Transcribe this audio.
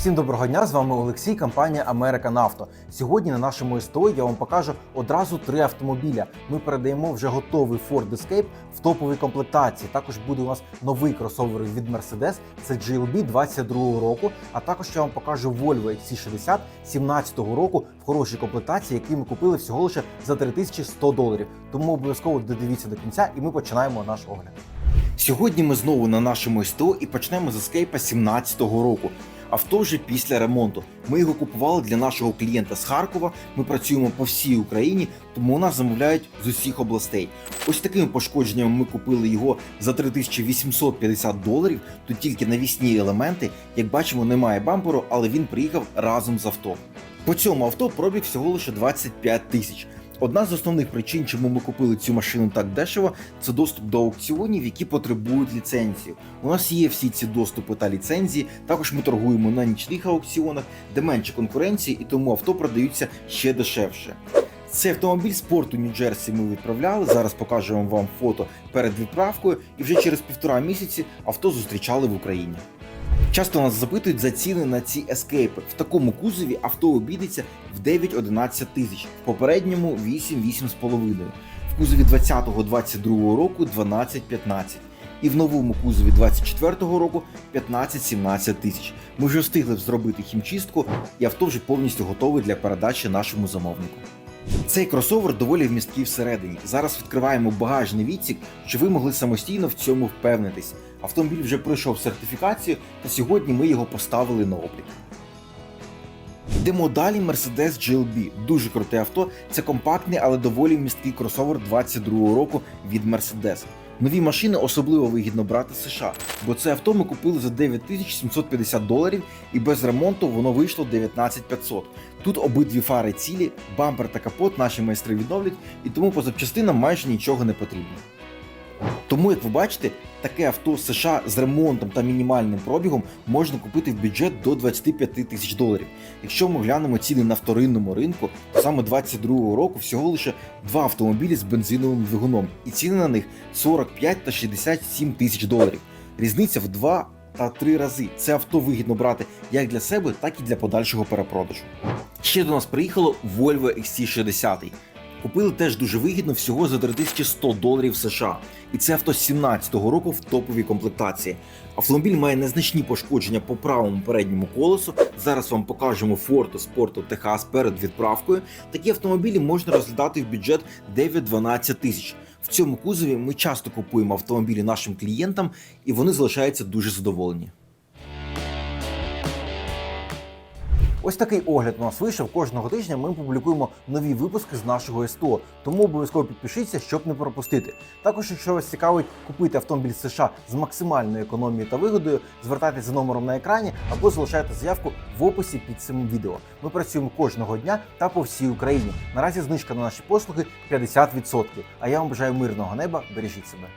Всім доброго дня! З вами Олексій, компанія American Auto. Сьогодні на нашому СТО я вам покажу одразу три автомобіля. Ми передаємо вже готовий Ford Escape в топовій комплектації. Також буде у нас новий кросовер від Mercedes, це GLB 22 року. А також я вам покажу Volvo XC60 17 року в хорошій комплектації, який ми купили всього лише за 3100 доларів. Тому обов'язково додивіться до кінця, і ми починаємо наш огляд. Сьогодні ми знову на нашому СТО і почнемо з Escape 17 року. Авто вже після ремонту. Ми його купували для нашого клієнта з Харкова. Ми працюємо по всій Україні, тому нас замовляють з усіх областей. Ось такими пошкодженнями ми купили його за 3850 доларів. Тут тільки навісні елементи. Як бачимо, немає бамперу, але він приїхав разом з авто. По цьому авто пробіг всього лише 25 тисяч. Одна з основних причин, чому ми купили цю машину так дешево, це доступ до аукціонів, які потребують ліцензію. У нас є всі ці доступи та ліцензії. Також ми торгуємо на нічних аукціонах, де менше конкуренції, і тому авто продаються ще дешевше. Цей автомобіль з порту Нью-Джерсі ми відправляли. Зараз покажемо вам фото перед відправкою, і вже через півтора місяці авто зустрічали в Україні. Часто нас запитують за ціни на ці ескейпи. В такому кузові авто обійдеться в 9-11 тисяч, в попередньому 8-8,5. В кузові 20-22 року 12-15. І в новому кузові 24-го року 15-17 тисяч. Ми вже встигли зробити хімчистку, і авто вже повністю готове для передачі нашому замовнику. Цей кросовер доволі вмісткий всередині. Зараз відкриваємо багажний відсік, щоб ви могли самостійно в цьому впевнитись. Автомобіль вже пройшов сертифікацію, та сьогодні ми його поставили на облік. Йдемо далі Mercedes GLB. Дуже круте авто. Це компактний, але доволі вмісткий кросовер 22 року від Mercedes. Нові машини особливо вигідно брати з США, бо це авто ми купили за 9750 доларів і без ремонту воно вийшло 19500. Тут обидві фари цілі, бампер та капот наші майстри відновлять, і тому по запчастинам майже нічого не потрібно. Тому, як ви бачите, таке авто США з ремонтом та мінімальним пробігом можна купити в бюджет до 25 тисяч доларів. Якщо ми глянемо ціни на вторинному ринку, то саме 22-го року всього лише два автомобілі з бензиновим двигуном, і ціни на них 45 та 67 тисяч доларів. Різниця в 2 та 3 рази. Це авто вигідно брати як для себе, так і для подальшого перепродажу. Ще до нас приїхало Volvo XC60. Купили теж дуже вигідно всього за 3100 доларів США. І це авто 17-го року в топовій комплектації. Автомобіль має незначні пошкодження по правому передньому колесу. Зараз вам покажемо форту спорту Техас перед відправкою. Такі автомобілі можна розглядати в бюджет 9-12 тисяч. В цьому кузові ми часто купуємо автомобілі нашим клієнтам, і вони залишаються дуже задоволені. Ось такий огляд у нас вийшов. Кожного тижня ми публікуємо нові випуски з нашого СТО, тому обов'язково підпишіться, щоб не пропустити. Також, якщо вас цікавить купити автомобіль США з максимальною економією та вигодою, звертайтеся за номером на екрані або залишайте заявку в описі під цим відео. Ми працюємо кожного дня та по всій Україні. Наразі знижка на наші послуги 50%. А я вам бажаю мирного неба, бережіть себе.